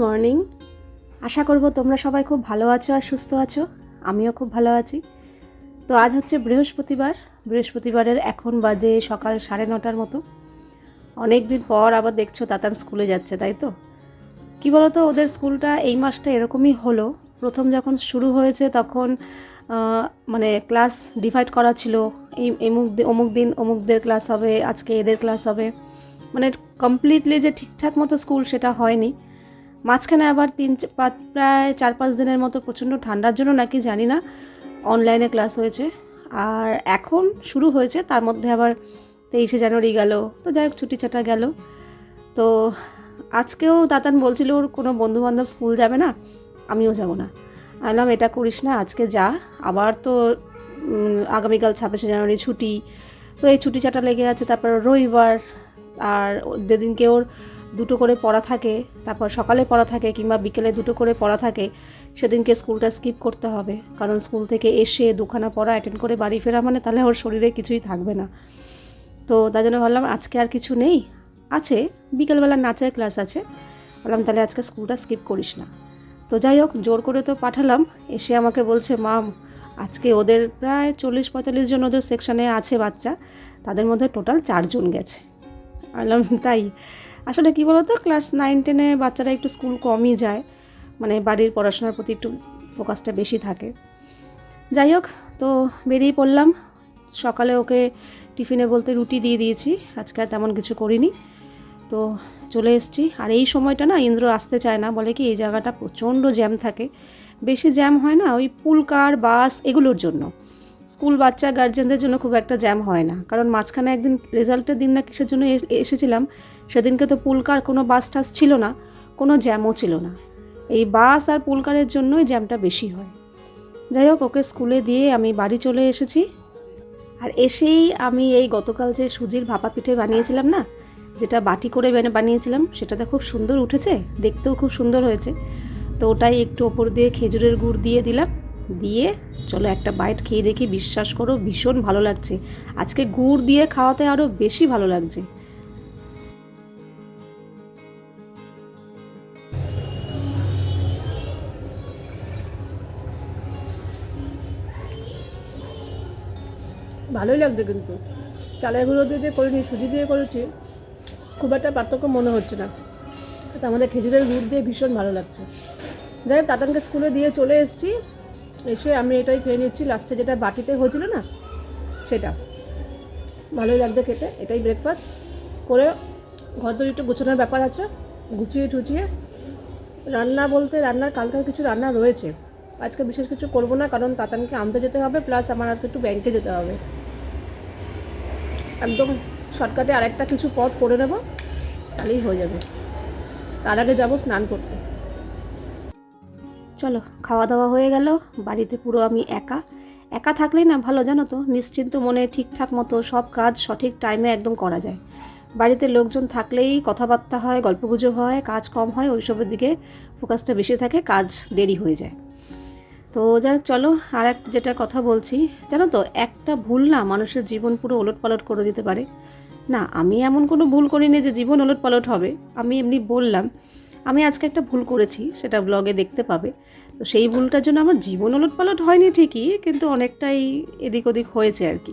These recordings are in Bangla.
মর্নিং আশা করব তোমরা সবাই খুব ভালো আছো আর সুস্থ আছো। আমিও খুব ভালো আছি। তো আজ হচ্ছে বৃহস্পতিবার। বৃহস্পতিবারের এখন বাজে সকাল সাড়ে নটার মতো। অনেক দিন পর আবার দেখছ তাতান স্কুলে যাচ্ছে, তাই তো? কি বলতো, ওদের স্কুলটা এই মাসটা এরকমই হলো। প্রথম যখন শুরু হয়েছে তখন মানে ক্লাস ডিভাইড করা ছিল। এই এমুক অমুক দিন অমুকদের ক্লাস হবে, আজকে এদের ক্লাস হবে। মানে কমপ্লিটলি যে ঠিকঠাক মতো স্কুল সেটা হয়নি। মাঝখানে আবার তিন প্রায় চার, পাঁচ দিনের মতো প্রচণ্ড ঠান্ডার জন্য নাকি জানি না অনলাইনে ক্লাস হয়েছে। আর এখন শুরু হয়েছে, তার মধ্যে আবার তেইশে জানুয়ারি গেল, তো যাই হোক, ছুটি ছাটা গেল। তো আজকেও দাতান বলছিল, ওর কোনো বন্ধুবান্ধব স্কুল যাবে না? আমিও যাব না। আলাম এটা করিস না, আজকে যা। আবার তো আগামীকাল ছাব্বিশে জানুয়ারি ছুটি, তো এই ছুটি ছাটা লেগে আছে। তারপর রবিবার, আর যেদিনকে ওর দুটো করে পড়া থাকে, তারপর সকালে পড়া থাকে কিংবা বিকেলে দুটো করে পড়া থাকে, সেদিনকে স্কুলটা স্কিপ করতে হবে। কারণ স্কুল থেকে এসে দুখানা পড়া অ্যাটেন্ড করে বাড়ি ফেরা মানে তাহলে ওর শরীরে কিছুই থাকবে না। তো তার জন্য ভাবলাম আজকে আর কিছু নেই। আছে, বিকেলবেলা নাচের ক্লাস আছে। বললাম তাহলে আজকে স্কুলটা স্কিপ করিস না। তো যাই হোক, জোর করে তো পাঠালাম। এসে আমাকে বলছে, মাম, আজকে ওদের প্রায় চল্লিশ পঁয়তাল্লিশ জন ওদের সেকশনে আছে বাচ্চা। তাদের মধ্যে টোটাল চারজন গেছে। বললাম তাই? আসলে কী বলতো? ক্লাস নাইন টেনে বাচ্চারা একটু স্কুল কমই যায়। মানে বাড়ির পড়াশোনার প্রতি একটু ফোকাসটা বেশি থাকে। যাই হোক, তো বেরিয়ে পড়লাম। সকালে ওকে টিফিনে বলতে রুটি দিয়ে দিয়েছি। আজকে আর তেমন কিছু করিনি। তো চলে এসেছি। আর এই সময়টা না ইন্দ্র আসতে চায় না। বলে কি, এই জায়গাটা প্রচণ্ড জ্যাম থাকে। বেশি জ্যাম হয় না, ওই পুলকার বাস এগুলোর জন্য। স্কুল বাচ্চা গার্জেনদের জন্য খুব একটা জ্যাম হয় না। কারণ মাঝখানে একদিন রেজাল্টের দিন না কিসের জন্য এস- এসেছিলাম, সেদিনকে তো পুলকার কোনো বাস টাস ছিল না, কোনো জ্যামও ছিল না। এই বাস আর পুলকারের জন্যই জ্যামটা বেশি হয়। যাই হোক, ওকে স্কুলে দিয়ে আমি বাড়ি চলে এসেছি। আর এসেই আমি এই গতকাল যে সুজির ভাপা পিঠে বানিয়েছিলাম না, যেটা বাটি করে বানি- বানিয়েছিলাম, সেটাতে খুব সুন্দর উঠেছে, দেখতেও খুব সুন্দর হয়েছে। তো ওটাই একটু ওপর দিয়ে খেজুরের গুড় দিয়ে দিলাম। দিয়ে চলো একটা বাইট খেয়ে দেখি, বিশ্বাস করো ভীষণ ভালো লাগছে। আজকে গুড় দিয়ে খাওয়াতে আরও বেশি ভালো লাগছে। ভালোই লাগছে কিন্তু। চালের গুঁড়ো দিয়ে যে করিনি, সুজি দিয়ে করেছি, খুব একটা পার্থক্য মনে হচ্ছে না। তো আমাদের খেজুরের গুড় দিয়ে ভীষণ ভালো লাগছে। যাই হোক স্কুলে দিয়ে চলে এসেছি। এসে আমি এটাই খেয়ে নিচ্ছি। লাস্টে যেটা বাটিতে হয়েছিল না, সেটা। ভালোই লাগছে খেতে, এটাই ব্রেকফাস্ট করে ঘর তো একটু গোছানোর ব্যাপার আছে, গুছিয়ে টুচিয়ে রান্না বলতে রান্নার কালকার কিছু রান্না রয়েছে। আজকে বিশেষ কিছু করব না, কারণ তাতানকে আনতে যেতে হবে প্লাস আমার আজকে একটু ব্যাংকে যেতে হবে। একদম শর্টকাটে আরেকটা কিছু পথ করে নেব, তাহলেই হয়ে যাবে। তার আগে যাব স্নান করতে। চলো খাওয়া দাওয়া হয়ে গেল। বাড়িতে পুরো আমি একা। একা থাকলেই না ভালো জানো তো? নিশ্চিন্ত মনে ঠিকঠাক মতো সব কাজ সঠিক টাইমে একদম করা যায়। বাড়িতে লোকজন থাকলেই কথাবার্তা হয় গল্পগুজব হয়, কাজ কম হয়, ওইসবের দিকে ফোকাসটা বেশি থাকে, কাজ দেরি হয়ে যায়। তো যাই চলো, আর এক যেটা কথা বলছি, জানো তো, একটা ভুল না মানুষের জীবন পুরো ওলট পালট করে দিতে পারে। না, আমি এমন কোনো ভুল করিনি যে জীবন ওলট পালট হবে। আমি এমনি বললাম আমি আজকে একটা ভুল করেছি, সেটা ব্লগে দেখতে পাবে। তো সেই ভুলটার জন্য আমার জীবন ওলট পালট হয়নি ঠিকই, কিন্তু অনেকটাই এদিক ওদিক হয়েছে আর কি।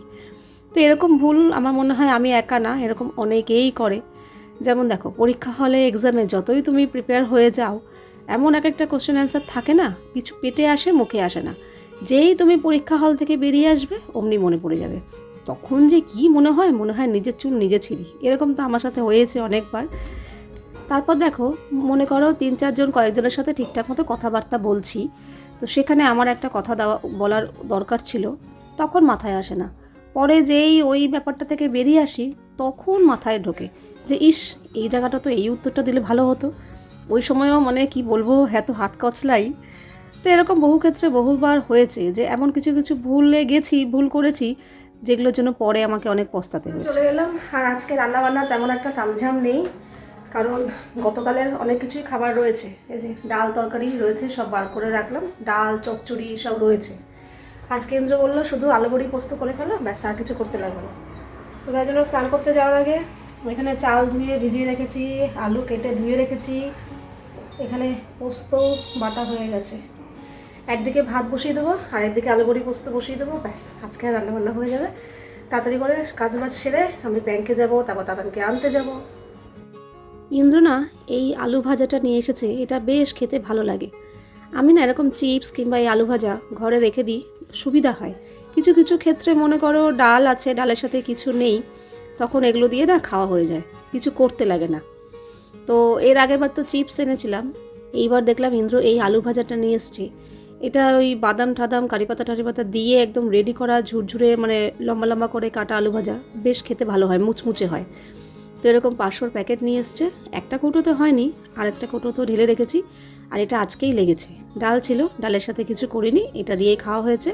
তো এরকম ভুল আমার মনে হয় আমি একা না, এরকম অনেকেই করে। যেমন দেখো, পরীক্ষা হলে এক্সামে যতই তুমি প্রিপেয়ার হয়ে যাও, এমন এক একটা কোশ্চেন অ্যান্সার থাকে না, কিছু পেটে আসে, মুখে আসে না। যেই তুমি পরীক্ষা হল থেকে বেরিয়ে আসবে, অমনি মনে পড়ে যাবে। তখন যে কি মনে হয় মনে হয় নিজের চুল নিজে ছিঁড়ি। এরকম তো আমার সাথে হয়েছে অনেকবার। তারপর দেখো, মনে করো তিন, চারজন কয়েকজনের সাথে ঠিকঠাক মতো কথাবার্তা বলছি। তো সেখানে আমার একটা কথা দেওয়া, বলার দরকার ছিল। তখন মাথায় আসে না। পরে যেই ওই ব্যাপারটা থেকে বেরিয়ে আসি, তখন মাথায় ঢোকে যে, ইস, এই জায়গাটা তো এই উত্তরটা দিলে ভালো হতো। ওই সময়ও মানে কি বলব, এত হাত কচলাই। তো এরকম বহু ক্ষেত্রে বহুবার হয়েছে যে, এমন কিছু কিছু ভুলে গেছি, ভুল করেছি, যেগুলোর জন্য পরে আমাকে অনেক পস্তাতে হয়েছে। চলে এলাম। আর আজকে রান্না বান্না তেমন একটা তামঝাম নেই। কারণ গতকালের অনেক কিছুই খাবার রয়েছে। এই যে ডাল তরকারি রয়েছে, সব বার করে রাখলাম। ডাল, চচ্চড়ি সব রয়েছে। আজকে ইন্দ্র বলল, শুধু আলু বড়ি পোস্ত করে ফেলো, ব্যাস, আর কিছু করতে লাগবে না। তো তাই জন্য স্নান করতে যাওয়ার আগে এখানে চাল ধুয়ে ভিজিয়ে রেখেছি, আলু কেটে ধুয়ে রেখেছি। এখানে পোস্ত বাটা হয়ে গেছে। একদিকে ভাত বসিয়ে দেবো, আর একদিকে আলু বড়ি পোস্ত বসিয়ে দেবো, ব্যাস, আজকে রান্না বান্না হয়ে যাবে। তাড়াতাড়ি করে কাজ বাজ সেরে আমি ব্যাংকে যাব, তারপর তাতানকে আনতে যাব। ইন্দ্র না এই আলু ভাজাটা নিয়ে এসেছে, এটা বেশ খেতে ভালো লাগে। আমি না এরকম চিপস কিংবা এই আলু ভাজা ঘরে রেখে দিই, সুবিধা হয়। কিছু কিছু ক্ষেত্রে মনে করো ডাল আছে, ডালের সাথে কিছু নেই, তখন এগুলো দিয়ে না খাওয়া হয়ে যায়, কিছু করতে লাগে না। তো এর আগের বার তো চিপস এনেছিলাম, এইবার দেখলাম ইন্দ্র এই আলু ভাজাটা নিয়ে এসছে। এটা ওই বাদাম ঠাদাম কারিপাতা টারিপাতা দিয়ে একদম রেডি করা ঝুরঝুরে মানে লম্বা লম্বা করে কাটা আলু ভাজা, বেশ খেতে ভালো হয়, মুচমুচে হয়। তো এরকম পাঁচশোর প্যাকেট নিয়ে এসছে। একটা কৌটোতে হয়নি আর একটা কৌটোতেও ঢেলে রেখেছি। আর এটা আজকেই লেগেছে। ডাল ছিল, ডালের সাথে কিছু করিনি, এটা দিয়েই খাওয়া হয়েছে।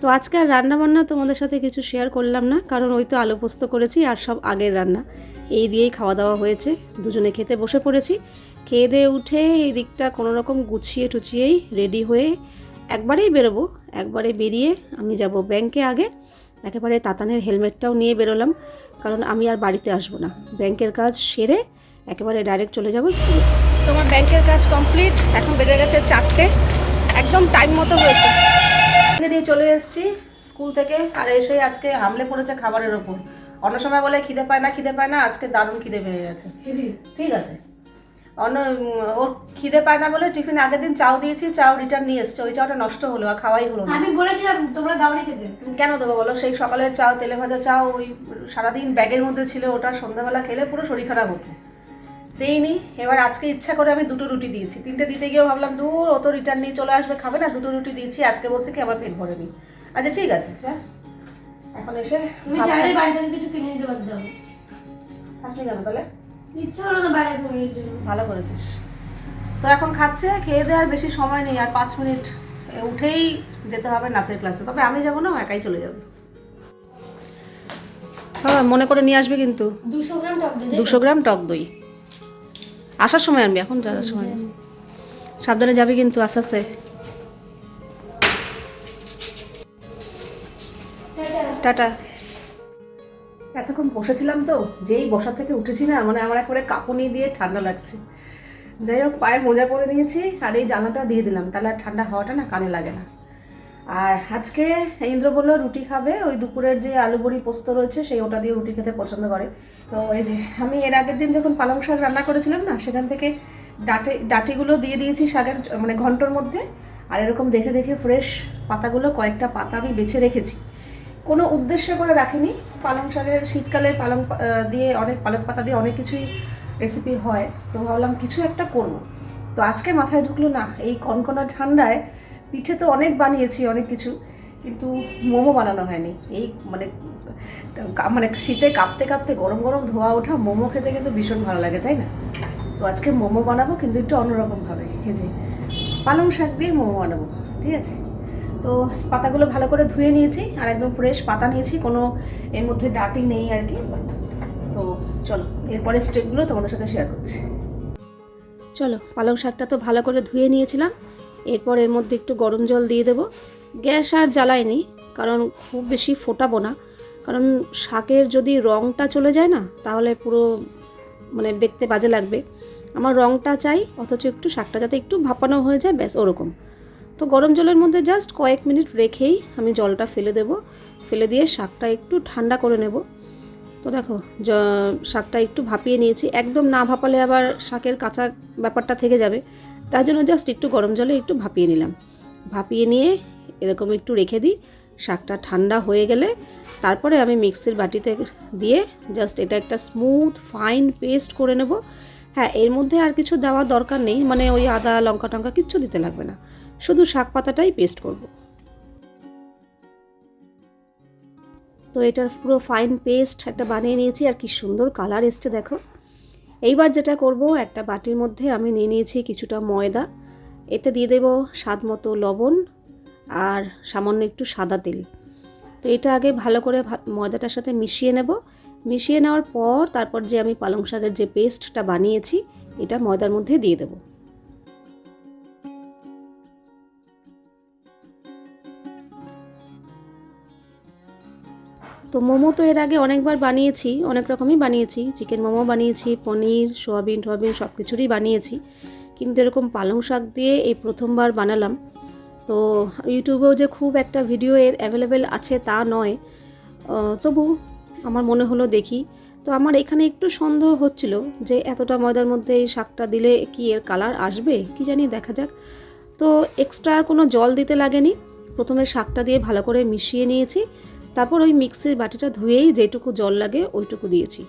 তো আজকে আর রান্না বান্না তোমাদের সাথে কিছু শেয়ার করলাম না, কারণ ওই তো আলু পোস্ত করেছি আর সব আগের রান্না। এই দিয়েই খাওয়া দাওয়া হয়েছে। দুজনে খেতে বসে পড়েছি। খেয়ে দিয়ে উঠে এই দিকটা কোনো রকম গুছিয়ে টুচিয়েই রেডি হয়ে একবারেই বেরোবো, একবারে বেরিয়ে আমি যাব ব্যাংকে আগে। একেবারে তাতানের হেলমেটটাও নিয়ে বেরোলাম কারণ আমি আর বাড়িতে আসব না। ব্যাংকের কাজ সেরে একেবারে ডাইরেক্ট চলে যাব স্কুলে। তোমার ব্যাংকের কাজ কমপ্লিট এখন বেজে গেছে চারটে। একদম টাইম মতো হয়েছে। দিয়ে চলে এসেছি স্কুল থেকে আর এসে আজকে হামলে পড়েছে খাবারের ওপর। অন্য সময় বলে খিদে পায় না খিদে পায় না আজকে দারুণ খিদে পেয়ে গেছে। ঠিক আছে। অন্য ওর খিদে পায় না বলে টিফিন আগের দিন চাও দিয়েছি চাও রিটার্ন নিয়ে এসছে। ওই চাওটা নষ্ট হলো আর খাওয়াই হলো না। আমি বলেছিলাম তোমরা দাওনি খেতে। কেন দেবো বলো? সেই সকালের চাও তেলে ভাজা চাও ওই সারাদিন ব্যাগের মধ্যে ছিল ওটা সন্ধ্যাবেলা খেলে পুরো শরীর খারাপ হতো। দেইনি। এবার আজকে ইচ্ছা করে আমি দুটো রুটি দিয়েছি। তিনটে দিতে গিয়েও ভাবলাম দূর অত রিটার্ন নিয়ে চলে আসবে খাবে না দুটো রুটি দিয়েছি আজকে বলছে কি আমার পেট ভরে ভরেনি। আচ্ছা ঠিক আছে। হ্যাঁ। এখন এসে ভাত চাইলে বাইরে কিছু কিনে দিতে পারতাম খাসনি কেন তাহলে? ইচ্ছা হলো না বাইরে করে জন্য। ভালো করেছিস। তো এখন খাচ্ছে খেয়ে দেওয়ার বেশি সময় নেই আর পাঁচ মিনিট উঠেই যেতে হবে নাচের ক্লাসে তবে আমি যাব না একাই চলে যাবে। বাবা মনে করে নিয়ে আসবে কিন্তু। দুশো গ্রাম টক দুশো গ্রাম টক দই। আসার সময় আনবি এখন যাওয়ার সময়। সাবধানে যাবি কিন্তু আস্তে আস্তে। টাটা। এতক্ষণ বসেছিলাম তো, যেই বসা থেকে উঠেছি না মানে আমার একবারে কাঁপুনি দিয়ে ঠান্ডা লাগছে। যাই হোক, পায়ে মোজা পরে নিয়েছি, আর এই জানাটা দিয়ে দিলাম। তাহলে আর ঠান্ডা হওয়াটা না কানে লাগে না। আর আজকে ইন্দ্র বলল রুটি খাবে, ওই দুপুরের যে আলু বড়ি পোস্ত রয়েছে, সেই ওটা দিয়ে রুটি খেতে পছন্দ করে। তো এই যে, আমি এর আগের দিন যখন পালং শাক রান্না করেছিলাম না, সেখান থেকে ডাটে, ডাটিগুলো দিয়ে দিয়েছি শাকের মানে ঘন্টর মধ্যে। আর এরকম দেখে দেখে ফ্রেশ পাতাগুলো, কয়েকটা পাতা আমি বেছে রেখেছি। কোনো উদ্দেশ্য করে রাখিনি। পালং শাকের শীতকালে পালং দিয়ে অনেক পালং পাতা দিয়ে অনেক কিছুই রেসিপি হয়। তো ভাবলাম কিছু একটা করব। তো আজকে মাথায় ঢুকলো না, এই কনকনা ঠান্ডায় পিঠে তো অনেক বানিয়েছি, অনেক কিছু, কিন্তু মোমো বানানো হয়নি। এই মানে মানে শীতে কাঁপতে কাঁপতে গরম গরম ধোয়া ওঠা মোমো খেতে কিন্তু ভীষণ ভালো লাগে, তাই না? তো আজকে মোমো বানাবো, কিন্তু একটু অন্যরকমভাবে। এই যে পালং শাক দিয়ে মোমো বানাবো, ঠিক আছে? তো পাতাগুলো ভালো করে ধুয়ে নিয়েছি আর একদম ফ্রেশ পাতা নিয়েছি, কোনো এর মধ্যে ডাটি নেই আর কি। তো চলো এরপরে স্টেপগুলো তোমাদের সাথে শেয়ার করছি। চলো, পালং শাকটা তো ভালো করে ধুয়ে নিয়েছিলাম, এরপর এর মধ্যে একটু গরম জল দিয়ে দেবো। গ্যাস আর জ্বালাইনি কারণ খুব বেশি ফোটাবো না, কারণ শাকের যদি রঙটা চলে যায় না, তাহলে পুরো মানে দেখতে বাজে লাগবে। আমার রঙটা চাই, অথচ একটু শাকটা যাতে একটু ভাপানো হয়ে যায়, ব্যাস ওরকম। তো গরম জলের মধ্যে জাস্ট কয়েক মিনিট রেখেই আমি জলটা ফেলে দেব। ফেলে দিয়ে শাকটা একটু ঠান্ডা করে নেব। তো দেখো শাকটা একটু ভাপিয়ে নিয়েছি। একদম না ভাপালে আবার শাকের কাঁচা ব্যাপারটা থেকে যাবে। তার জন্য জাস্ট একটু গরম জলে একটু ভাপিয়ে নিলাম। ভাপিয়ে নিয়ে এরকম একটু রেখে দিই। শাকটা ঠান্ডা হয়ে গেলে তারপরে আমি মিক্সির বাটিতে দিয়ে জাস্ট এটা একটা স্মুথ ফাইন পেস্ট করে নেব। হ্যাঁ এর মধ্যে আর কিছু দেওয়ার দরকার নেই। মানে ওই আদা লঙ্কা টঙ্কা কিচ্ছু দিতে লাগবে না। শুধু শাক পাতাটাই পেস্ট করব। তো এটার পুরো ফাইন পেস্ট একটা বানিয়ে নিয়েছি, আর কি সুন্দর কালার এসছে দেখো। এইবার যেটা করব, একটা বাটির মধ্যে আমি নিয়ে নিয়েছি কিছুটা ময়দা। এতে দিয়ে দেব স্বাদ মতো লবণ আর সামান্য একটু সাদা তেল। তো এটা আগে ভালো করে ময়দাটার সাথে মিশিয়ে নেব। মিশিয়ে নেওয়ার পর তারপর যে আমি পালং শাকের যে পেস্টটা বানিয়েছি, এটা ময়দার মধ্যে দিয়ে দেবো। তো মোমো তো এর আগে অনেকবার বানিয়েছি, অনেক রকমই বানিয়েছি। চিকেন মোমো বানিয়েছি, পনির, সোয়াবিন টোয়াবিন সব কিছুরই বানিয়েছি। কিন্তু এরকম পালং শাক দিয়ে এই প্রথমবার বানালাম। তো ইউটিউবেও যে খুব একটা ভিডিও এর অ্যাভেলেবেল আছে তা নয়। তবু আমার মনে হলো দেখি। তো আমার এখানে একটু সন্দেহ হচ্ছিল যে এতটা ময়দার মধ্যে এই শাকটা দিলে কি এর কালার আসবে? কি জানি দেখা যাক। তো এক্সট্রা আর কোনো জল দিতে লাগেনি। প্রথমে শাকটা দিয়ে ভালো করে মিশিয়ে নিয়েছি। তারপর ওই মিক্সির বাটিটা ধুয়েই যেটুকু জল লাগে ওইটুকু দিয়েছি।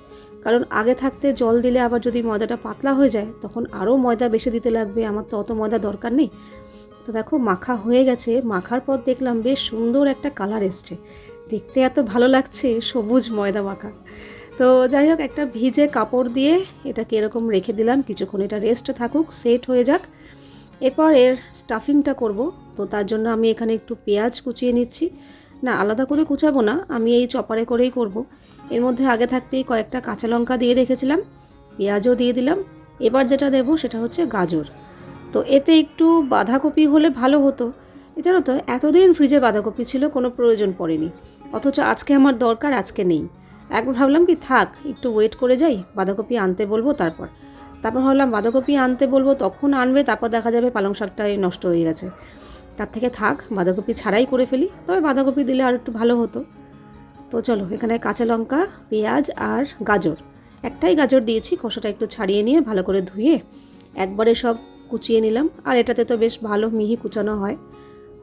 কারণ আগে থাকতে জল দিলে আবার যদি ময়দাটা পাতলা হয়ে যায়, তখন আরও ময়দা বেশি দিতে লাগবে। আমার তো অত ময়দা দরকার নেই। তো দেখো, মাখা হয়ে গেছে। মাখার পর দেখলাম বেশ সুন্দর একটা কালার এসছে। দেখতে এত ভালো লাগছে, সবুজ ময়দা মাখা। তো যাই হোক, একটা ভিজে কাপড় দিয়ে এটাকে এরকম রেখে দিলাম। কিছুক্ষণ এটা রেস্টে থাকুক সেট হয়ে যাক। এরপর এর স্টাফিংটা করব। তো তার জন্য আমি এখানে একটু পেঁয়াজ কুচিয়ে নিচ্ছি। না, আলাদা করে কুচাবো না, আমি এই চপারে করেই করব। এর মধ্যে আগে থাকতেই কয়েকটা কাঁচা লঙ্কা দিয়ে রেখেছিলাম, পেঁয়াজও দিয়ে দিলাম। এবার যেটা দেব সেটা হচ্ছে গাজর। তো এতে একটু বাঁধাকপি হলে ভালো হতো। জানো তো, এতদিন ফ্রিজে বাঁধাকপি ছিল, কোনো প্রয়োজন পড়েনি। অথচ আজকে আমার দরকার, আজকে নেই। একবার ভাবলাম কি, থাক, একটু ওয়েট করে যাই, বাঁধাকপি আনতে বলব তারপর। তারপর ভাবলাম বাঁধাকপি আনতে বলব, তখন আনবে, তারপর দেখা যাবে পালং শাকটাই নষ্ট হয়ে গেছে। তার থেকে থাক, বাঁধাকপি ছাড়াই করে ফেলি। তবে বাঁধাকপি দিলে আর একটু ভালো হতো। তো চলো, এখানে কাঁচা লঙ্কা, পেঁয়াজ আর গাজর। একটাই গাজর দিয়েছি, খোসাটা একটু ছাড়িয়ে নিয়ে ভালো করে ধুয়ে একবারে সব কুচিয়ে নিলাম। আর এটাতে তো বেশ ভালো মিহি কুচানো হয়।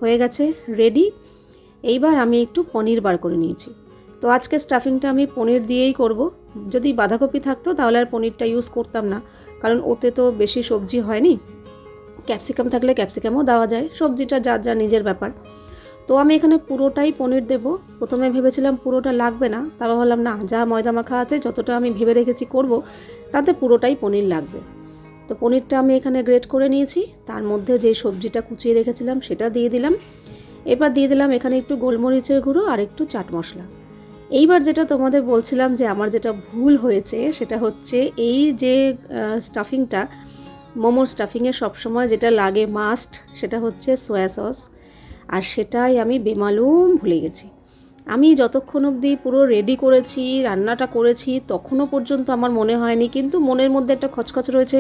হয়ে গেছে রেডি এইবার আমি একটু পনির বার করে নিয়েছি। তো আজকে স্টাফিংটা আমি পনির দিয়েই করব। যদি বাঁধাকপি থাকতো তাহলে আর পনিরটা ইউজ করতাম না। কারণ ওতে তো বেশি সবজি হয়নি। ক্যাপসিকাম থাকলে ক্যাপসিকামও দেওয়া যায়, সবজিটা যা যা নিজের ব্যাপার। তো আমি এখানে পুরোটাই পনির দেব। প্রথমে ভেবেছিলাম পুরোটা লাগবে না, তারপর ভাবলাম, না, যা ময়দা মাখা আছে, যতটা আমি ভেবে রেখেছি করব, তাতে পুরোটাই পনির লাগবে। তো পনিরটা আমি এখানে গ্রেট করে নিয়েছি, তার মধ্যে যে সবজিটা কুচিয়ে রেখেছিলাম সেটা দিয়ে দিলাম। এবার দিয়ে দিলাম এখানে একটু গোলমরিচের গুঁড়ো আর একটু চাট মশলা। এইবার যেটা তোমাদের বলছিলাম যে আমার যেটা ভুল হয়েছে সেটা হচ্ছে এই যে স্টাফিংটা মোমোর স্টাফিংয়ে সবসময় যেটা লাগে মাস্ট সেটা হচ্ছে সয়া সস আর সেটাই আমি বেমালুম ভুলে গেছি। আমি যতক্ষণ অবধি পুরো রেডি করেছি, রান্নাটা করেছি, তখনও পর্যন্ত আমার মনে হয়নি, কিন্তু মনের মধ্যে একটা খচখচ রয়েছে।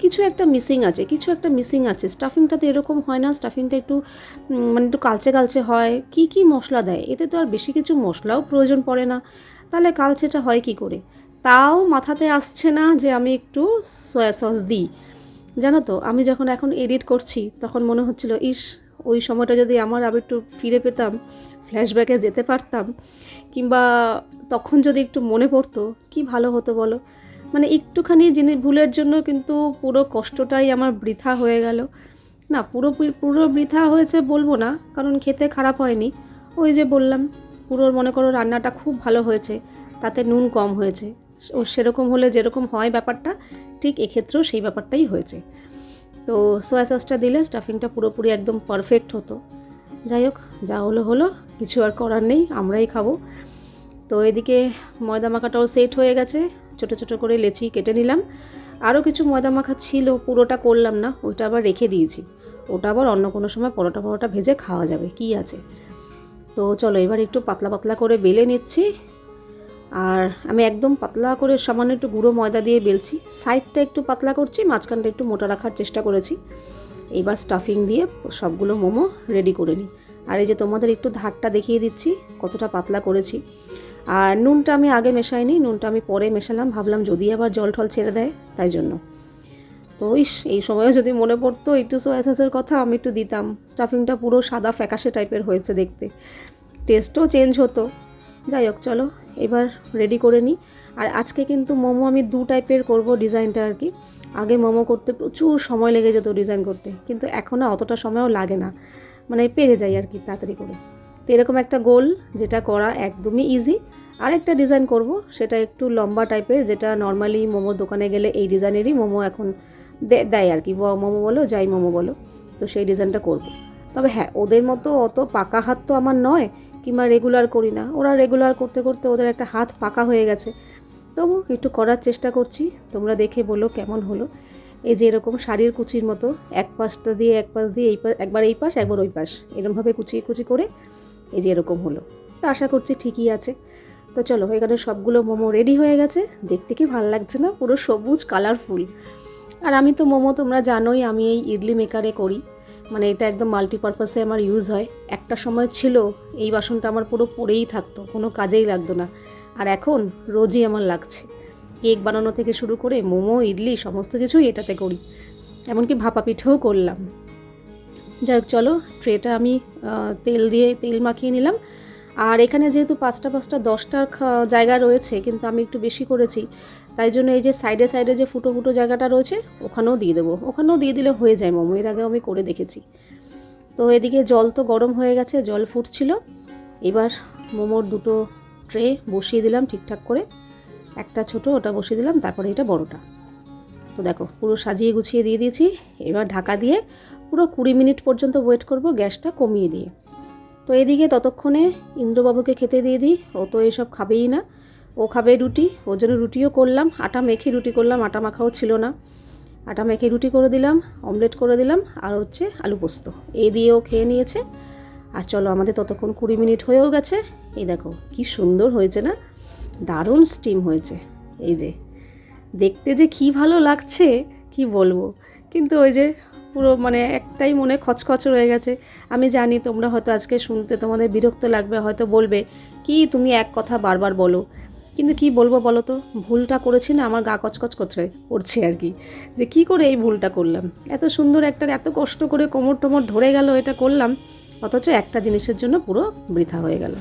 কিছু একটা মিসিং আছে, কিছু একটা মিসিং আছে। স্টাফিংটা তো এরকম হয় না স্টাফিংটা একটু মানে একটু কালচে কালচে হয়। কি কি মশলা দেয়? এতে তো আর বেশি কিছু মশলাও প্রয়োজন পড়ে না। তাহলে কালচেটা হয় কি করে? তাও মাথাতে আসছে না যে আমি একটু সয়া সস দিই। জানো তো, আমি যখন এখন এডিট করছি, তখন মনে হচ্ছিল, ইস, ওই সময়টা যদি আমার আবার একটু ফিরে পেতাম ফ্ল্যাশব্যাকে যেতে পারতাম। কিংবা তখন যদি একটু মনে পড়তো, কি ভালো হতো বলো? মানে একটুখানি জিনিস, ভুলের জন্য কিন্তু পুরো কষ্টটাই আমার বৃথা হয়ে গেল। না, পুরো পুরো বৃথা হয়েছে বলব না, কারণ খেতে খারাপ হয়নি। ওই যে বললাম পুরো মনে করো রান্নাটা খুব ভালো হয়েছে, তাতে নুন কম হয়েছে। ও সেরকম হলে যেরকম হয় ব্যাপারটা, ঠিক এক্ষেত্রেও সেই ব্যাপারটাই হয়েছে। তো সোয়া সসটা দিলে স্টাফিংটা পুরোপুরি একদম পারফেক্ট হতো। যাই হোক, যা হলো হলো, কিছু আর করার নেই, আমরাই খাব। তো এদিকে ময়দা মাখাটাও সেট হয়ে গেছে, ছোট ছোট করে লেচি কেটে নিলাম। আরও কিছু ময়দা মাখা ছিল, পুরোটা করলাম না, ওইটা আবার রেখে দিয়েছি। ওটা আবার অন্য কোনো সময় পরোটা পরোটা ভেজে খাওয়া যাবে, কি আছে? তো চলো এবার একটু পাতলা পাতলা করে বেলে নিচ্ছি। আর আমি একদম পাতলা করে সামান্য একটু গুঁড়ো ময়দা দিয়ে বেলছি। সাইডটা একটু পাতলা করছি, মাঝখানটা একটু মোটা রাখার চেষ্টা করেছি। এইবার স্টাফিং দিয়ে সবগুলো মোমো রেডি করে নিই। আর এই যে তোমাদের একটু ধারটা দেখিয়ে দিচ্ছি, কতটা পাতলা করেছি। আর নুনটা আমি আগে মেশাইনি, নুনটা আমি পরে মেশালাম। ভাবলাম যদি আবার জল টল ছেড়ে দেয়, তাই জন্য। তো ইস, এই সময়ও যদি মনে পড়তো একটু সোয়া সসের কথা, আমি একটু দিতাম। স্টাফিংটা পুরো সাদা ফ্যাকাশে টাইপের হয়েছে দেখতে। টেস্টও চেঞ্জ হতো। যাই হোক, চলো, এবার রেডি করে নিই। আর আজকে কিন্তু মোমো আমি দু টাইপের করব ডিজাইনটা আর কি। আগে মোমো করতে প্রচুর সময় লেগে যেত ডিজাইন করতে, কিন্তু এখন অতটা সময়ও লাগে না। মানে পেরে যাই আর কি তাড়াতাড়ি করে। তো এরকম একটা গোল, যেটা করা একদমই ইজি আর একটা ডিজাইন করব, সেটা একটু লম্বা টাইপের যেটা নর্মালি মোমোর দোকানে গেলে এই ডিজাইনেরই মোমো এখন দেয় আর কি। মোমো বলো, যাই মোমো বলো, তো সেই ডিজাইনটা করব। তবে হ্যাঁ ওদের মতো অত পাকা হাত তো আমার নয় কিংবা রেগুলার করি না। ওরা রেগুলার করতে করতে ওদের একটা হাত পাকা হয়ে গেছে। তবু একটু করার চেষ্টা করছি। তোমরা দেখে বলো কেমন হলো। এই যে এরকম শাড়ির কুচির মতো এক পাশটা দিয়ে, এক পাশ দিয়ে, এই পাশ একবার এই পাশ, একবার ওই পাশ। এরকমভাবে কুচিয়ে কুচি করে এই যে এরকম হলো। তো আশা করছি ঠিকই আছে। তো চলো, এখানে সবগুলো মোমো রেডি হয়ে গেছে। দেখতে কি ভালো লাগছে না? পুরো সবুজ কালারফুল আর আমি তো মোমো তোমরা জানোই, আমি এই ইডলি মেকারে করি। মানে এটা একদম মাল্টিপারপাসে আমার ইউজ হয়। একটা সময় ছিল, এই বাসনটা আমার পুরো পড়েই থাকতো, কোনো কাজেই লাগতো না। আর এখন রোজই আমার লাগছে। কেক বানানো থেকে শুরু করে মোমো, ইডলি, সমস্ত কিছুই এটাতে করি। এমনকি ভাপা পিঠেও করলাম। যাই হোক, চলো ট্রেটা আমি তেল দিয়ে, তেল মাখিয়ে নিলাম। আর এখানে যেহেতু পাঁচটা পাঁচটা দশটার জায়গা রয়েছে, কিন্তু আমি একটু বেশি করেছি। তাই জন্য এই যে সাইডে সাইডে যে ফুটো ফুটো জায়গাটা রয়েছে, ওখানেও দিয়ে দেবো। ওখানেও দিয়ে দিলে হয়ে যায় মোমো, এর আগেও আমি করে দেখেছি। তো এদিকে জল তো গরম হয়ে গেছে, জল ফুটছিল। এবার মোমোর দুটো ট্রে বসিয়ে দিলাম ঠিকঠাক করে। একটা ছোট, ওটা বসিয়ে দিলাম, তারপরে এটা বড়টা। তো দেখো, পুরো সাজিয়ে গুছিয়ে দিয়ে দিয়েছি। এবার ঢাকা দিয়ে পুরো কুড়ি মিনিট পর্যন্ত ওয়েট করব গ্যাসটা কমিয়ে দিয়ে। তো এদিকে ততক্ষণে ইন্দ্রবাবুকে খেতে দিয়ে দিই। ও তো এসব খাবেই না। ও খাবে রুটি। ওর জন্য রুটিও করলাম। আটা মেখে রুটি করলাম। আটা মাখাও ছিল না। আটা মেখে রুটি করে দিলাম, অমলেট করে দিলাম আর হচ্ছে আলু পোস্ত। এই দিয়েও খেয়ে নিয়েছে। আর চলো আমাদের ততক্ষণ কুড়ি মিনিট হয়েও গেছে। এই দেখো, কি সুন্দর হয়েছে না? দারুণ স্টিম হয়েছে। এই যে, দেখতে যে কি ভালো লাগছে, কি বলব? কিন্তু ওই যে পুরো মানে একটাই মনে খচখচ রয়ে গেছে। আমি জানি তোমরা হয়তো আজকে শুনতে তোমাদের বিরক্ত লাগবে, হয়তো বলবে, কি তুমি এক কথা বারবার বলো? কিন্তু কি বলব বলো তো? ভুলটা করেছি না, আমার গা কচকচ করছে করছে আর কি। যে কি করে এই ভুলটা করলাম? এত সুন্দর একটা, এত কষ্ট করে কোমর টোমর ধরে গেল এটা করলাম, অথচ একটা জিনিসের জন্য পুরো বৃথা হয়ে গেল।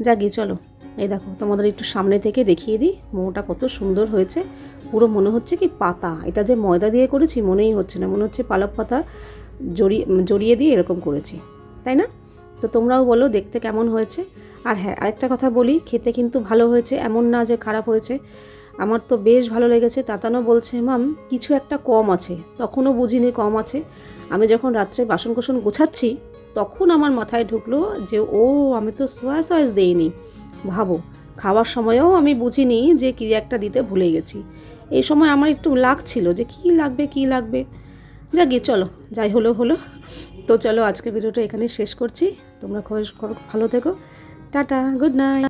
যাকি চলো। এই দেখো, তোমাদের একটু সামনে থেকে দেখিয়ে দিই, মোমোটা কত সুন্দর হয়েছে। পুরো মনে হচ্ছে কি পাতা। এটা যে ময়দা দিয়ে করেছি মনেই হচ্ছে না। মনে হচ্ছে পালক পাতা জড়িয়ে জড়িয়ে দিয়ে এরকম করেছি। তাই না? তো তোমরাও বলো দেখতে কেমন হয়েছে। আর হ্যাঁ আরেকটা কথা বলি, খেতে কিন্তু ভালো হয়েছে, এমন না যে খারাপ হয়েছে। আমার তো বেশ ভালো লেগেছে। তাতানো বলছে, মাম, কিছু একটা কম আছে। তখনও বুঝিনি কম আছে। আমি যখন রাত্রে বাসন কোসন গোছাচ্ছি, তখন আমার মাথায় ঢুকলো যে, ও, আমি তো সোয়া সয়েস দেইনি। ভাবো, খাওয়ার সময়ও আমি বুঝিনি যে কী একটা দিতে ভুলে গেছি। এই সময় আমার একটু লাগছিল যে কি লাগবে কি লাগবে। যা গিয়ে চলো, যাই হলো হলো। তো চলো আজকে ভিডিওটা এখানে শেষ করছি। তোমরা খুব ভালো থেকো। Tata, good night.